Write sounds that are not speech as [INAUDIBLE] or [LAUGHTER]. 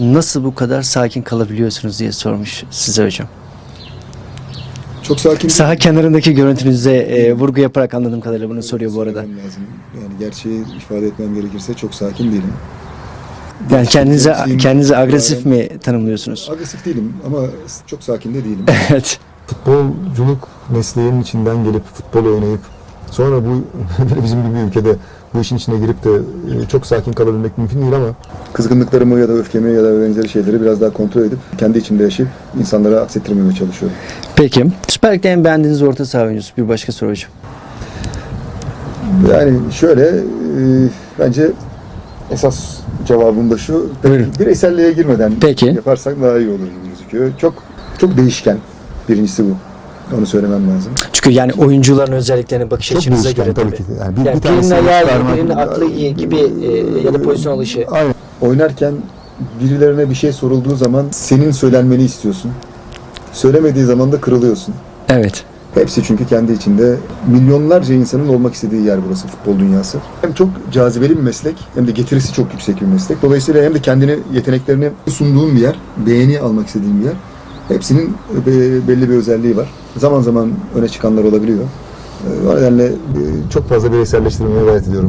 Nasıl bu kadar sakin kalabiliyorsunuz diye sormuş size hocam. Çok sakin. Saha kenarındaki görüntünüze e, vurgu yaparak anladığım kadarıyla bunu soruyor bu arada. Lazım. Yani gerçeği ifade etmem gerekirse çok sakin değilim. Yani kendinize Gençliğim- kendinizi agresif mi tanımlıyorsunuz? Agresif değilim ama çok sakin de değilim. [LAUGHS] Evet. futbolculuk mesleğinin içinden gelip futbol oynayıp sonra bu [LAUGHS] bizim gibi bir ülkede bu işin içine girip de e, çok sakin kalabilmek mümkün değil ama Kızgınlıklarımı ya da öfkemi ya da benzeri şeyleri biraz daha kontrol edip kendi içimde yaşayıp insanlara aksettirmemeye çalışıyorum. Peki. Süper Lig'de en beğendiğiniz orta saha oyuncusu bir başka soru hocam. Yani şöyle e, bence esas cevabım da şu. Buyurun. Bireyselliğe girmeden Peki. yaparsak daha iyi olur gibi gözüküyor. Çok çok değişken. Birincisi bu. Onu söylemem lazım. Çünkü yani oyuncuların özelliklerine bakış çok açınıza göre tabii tabii. ki. Yani bir, Yani bir birinin ayağı iyi, birinin aklı iyi gibi e, ya da pozisyon alışı. Aynen. Oynarken birilerine bir şey sorulduğu zaman senin söylenmeni istiyorsun. Söylemediği zaman da kırılıyorsun. Evet. Hepsi çünkü kendi içinde milyonlarca insanın olmak istediği yer burası futbol dünyası. Hem çok cazibeli bir meslek hem de getirisi çok yüksek bir meslek. Dolayısıyla hem de kendini yeteneklerini sunduğun bir yer, beğeni almak istediğin bir yer. Hepsinin be- belli bir özelliği var. Zaman zaman öne çıkanlar olabiliyor. O nedenle e, Çok fazla bireyselleştirmemeye gayret ediyorum.